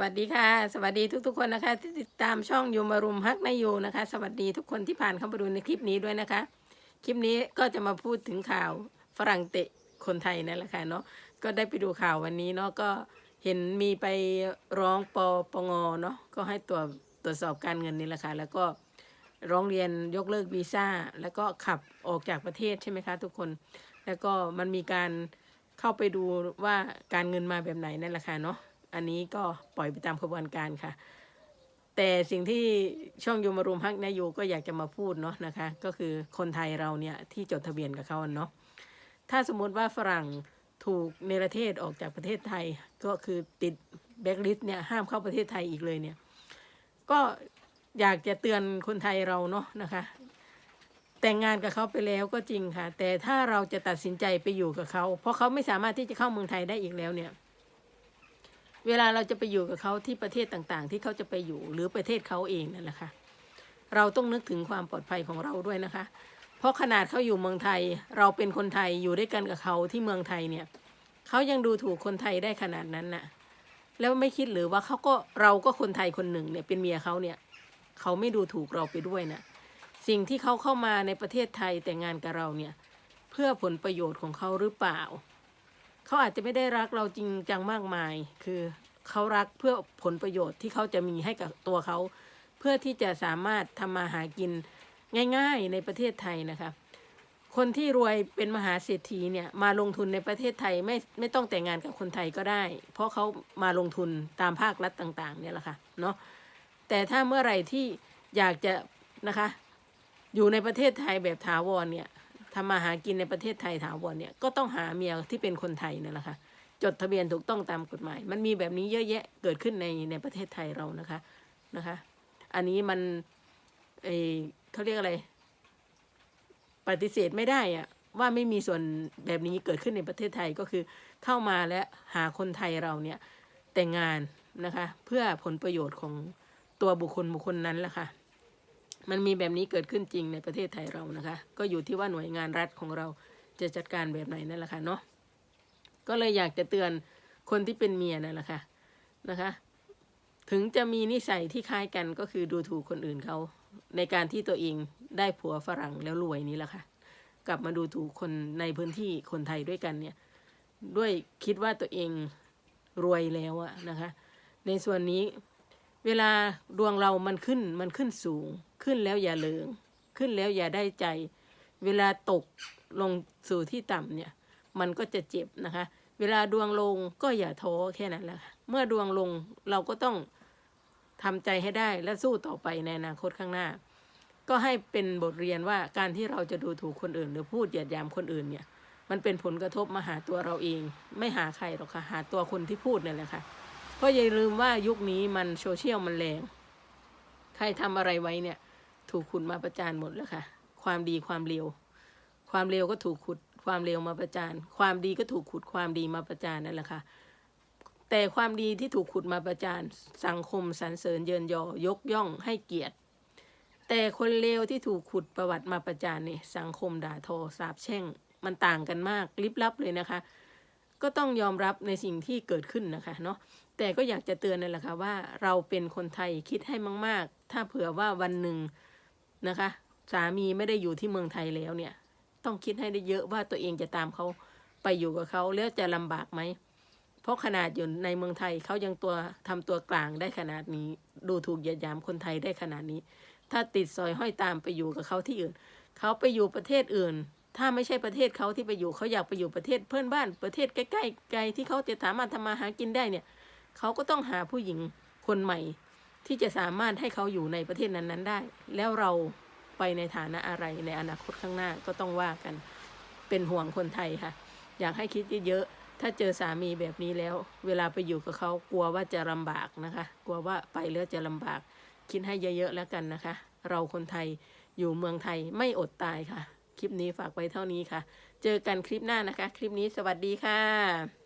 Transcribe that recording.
วัสดีค่ะ สวัสดีทุกๆคนนะคะ ที่ติดตามช่องยูมารุมฮักนายยูนะคะ สวัสดีทุกคนที่ผ่านเข้ามาดูในคลิปนี้ด้วยนะคะ คลิปนี้ก็จะมาพูดถึงข่าวฝรั่งเตะคนไทยนั่นแหละค่ะเนาะก็ได้ไปดูข่าววันนี้เนาะก็เห็นมีไปร้องปปงเนาะก็ให้ตรวจตรวจสอบการเงินนี่แหละค่ะแล้วก็ร้องเรียนยกเลิกวีซ่าแล้วก็ขับออกจากประเทศใช่ไหมคะ ทุกคน แล้วก็มันมีการเข้าไปดูว่าการเงินมาแบบไหนนั่นแหละค่ะเนาะ อันนี้ก็ปล่อยไปตามกระบวนการค่ะ แต่สิ่งที่ช่องโยมรุมฮักนายโยก็อยากจะมาพูดเนาะนะคะ ก็คือคนไทยเราเนี่ยที่จดทะเบียนกับเขาเนาะถ้าสมมติว่าฝรั่งถูกเนรเทศออกจากประเทศไทยก็คือติดแบ็กลิสต์เนี่ยห้ามเข้าประเทศไทยอีกเลยเนี่ย ก็อยากจะเตือนคนไทยเราเนาะนะคะ แต่งงานกับเขาไปแล้วก็จริงค่ะ แต่ถ้าเราจะตัดสินใจไปอยู่กับเขา เพราะเขาไม่สามารถที่จะเข้าเมืองไทยได้อีกแล้วเนี่ย เวลาเราจะไปอยู่กับเขาที่ประเทศต่างๆ ที่เขาจะไปอยู่หรือประเทศเขาเองนั่นแหละค่ะเราต้องนึกถึงความปลอดภัยของเราด้วยนะคะ เพราะขนาดเขาอยู่เมืองไทย เราเป็นคนไทยอยู่ด้วยกันกับเขาที่เมืองไทยเนี่ยเขายังดูถูกคนไทยได้ขนาดนั้นน่ะ แล้วไม่คิดหรือว่าเขาก็เราก็คนไทยคนหนึ่งเนี่ยเป็นเมียเขาเนี่ยเขาไม่ดูถูกเราไปด้วยนะสิ่งที่เขาเข้ามาในประเทศไทยแต่งงานกับเราเนี่ย เพื่อผลประโยชน์ของเขาหรือเปล่า เขาอาจจะไม่ได้รักเราจริงจังมากมาย คือ เขารักเพื่อผลประโยชน์ที่เขาจะมีให้กับตัวเขา เพื่อที่จะสามารถทำมาหากินง่ายๆในประเทศไทยนะคะคนที่รวยเป็นมหาเศรษฐีเนี่ยมาลงทุนในประเทศไทยไม่ไม่ต้องแต่งงานกับคนไทยก็ได้ เพราะเขามาลงทุนตามภาครัฐต่าง ๆ เนี่ยแหละค่ะเนาะแต่ถ้าเมื่อไหร่ที่อยากจะนะคะ อยู่ในประเทศไทยแบบถาวรเนี่ยทำมาหากินในประเทศไทยถาวรเนี่ยก็ต้องหาเมียที่เป็นคนไทยนั่นแหละค่ะ จดทะเบียนถูกต้องตามกฎหมาย มันมีแบบนี้เยอะแยะเกิดขึ้นในในประเทศไทยเรานะคะนะคะ อันนี้มันเอเขาเรียกอะไร ปฏิเสธไม่ได้อะว่าไม่มีส่วนแบบนี้เกิดขึ้นในประเทศไทยก็คือเข้ามาและหาคนไทยเราเนี่ยแต่งงานนะคะ เพื่อผลประโยชน์ของตัวบุคคลบุคคลนั้นแหละค่ะมันมีแบบนี้เกิดขึ้นจริงในประเทศไทยเรานะคะ ก็อยู่ที่ว่าหน่วยงานรัฐของเราจะจัดการแบบไหนนั่นแหละค่ะเนาะ ก็เลยอยากจะเตือนคนที่เป็นเมียนั่นแหละค่ะนะคะ ถึงจะมีนิสัยที่คล้ายกันก็คือดูถูกคนอื่นเขาในการที่ตัวเองได้ผัวฝรั่งแล้วรวยนี้แหละค่ะ กลับมาดูถูกคนในพื้นที่คนไทยด้วยกันเนี่ย ด้วยคิดว่าตัวเองรวยแล้วอะนะคะ ในส่วนนี้เวลาดวงเรามันขึ้นมันขึ้นสูง ขึ้นแล้วอย่าเลิง ขึ้นแล้วอย่าได้ใจ เวลาตกลงสู่ที่ต่ำเนี่ย มันก็จะเจ็บนะคะ เวลาดวงลงก็อย่าท้อแค่นั้นแหละเมื่อดวงลงเราก็ต้องทำใจให้ได้และสู้ต่อไปในอนาคตข้างหน้า ก็ให้เป็นบทเรียนว่าการที่เราจะดูถูกคนอื่น หรือพูดเหยียดยามคนอื่นเนี่ย มันเป็นผลกระทบมาหาตัวเราเอง ไม่หาใครหรอกค่ะหาตัวคนที่พูดเนี่ยแหละค่ะเพราะอย่าลืมว่ายุคนี้มันโซเชียลมันแรงใครทำอะไรไว้เนี่ย ถูกขุดมาประจานหมดแล้วค่ะ ความดีความเร็วความเร็วก็ถูกขุด ความเร็วมาประจานความดีก็ถูกขุดความดีมาประจานนั่นแหละค่ะ แต่ความดีที่ถูกขุดมาประจานสังคมสรรเสริญเยินยอยกย่องให้เกียรติ แต่คนเลวที่ถูกขุดประวัติมาประจานเนี่ยสังคมด่าทอสาบแช่งมันต่างกันมากลิบลับเลยนะคะ ก็ต้องยอมรับในสิ่งที่เกิดขึ้นนะคะเนาะแต่ก็อยากจะเตือนนั่นแหละค่ะว่าเราเป็นคนไทยคิดให้มาก ๆ ถ้าเผื่อว่าวันหนึ่งนะคะ สามีไม่ได้อยู่ที่เมืองไทยแล้วเนี่ย ต้องคิดให้ได้เยอะว่าตัวเองจะตามเขาไปอยู่กับเขาแล้วจะลำบากไหม เพราะขนาดอยู่ในเมืองไทยเขายังตัวทำตัวกลางได้ขนาดนี้ ดูถูกเหยียดหยามคนไทยได้ขนาดนี้ ถ้าติดซอยห้อยตามไปอยู่กับเขาที่อื่น เขาไปอยู่ประเทศอื่น ถ้าไม่ใช่ประเทศเขาที่ไปอยู่เขาอยากไปอยู่ประเทศเพื่อนบ้านประเทศใกล้ๆไกลที่เขาจะสามารถทำมาหากินได้เนี่ยเขาก็ต้องหาผู้หญิงคนใหม่ ที่จะสามารถให้เขาอยู่ในประเทศนั้นๆได้ แล้วเรา ไปในฐานะอะไรในอนาคตข้างหน้าก็ต้องว่ากันเป็นห่วงคนไทยค่ะ อยากให้คิดเยอะๆถ้าเจอสามีแบบนี้แล้ว เวลาไปอยู่กับเขากลัวว่าจะลำบากนะคะ กลัวว่าไปแล้วจะลำบาก คิดให้เยอะๆแล้วกันนะคะ เราคนไทยอยู่เมืองไทยไม่อดตายค่ะ คลิปนี้ฝากไว้เท่านี้ค่ะ เจอกันคลิปหน้านะคะ คลิปนี้สวัสดีค่ะ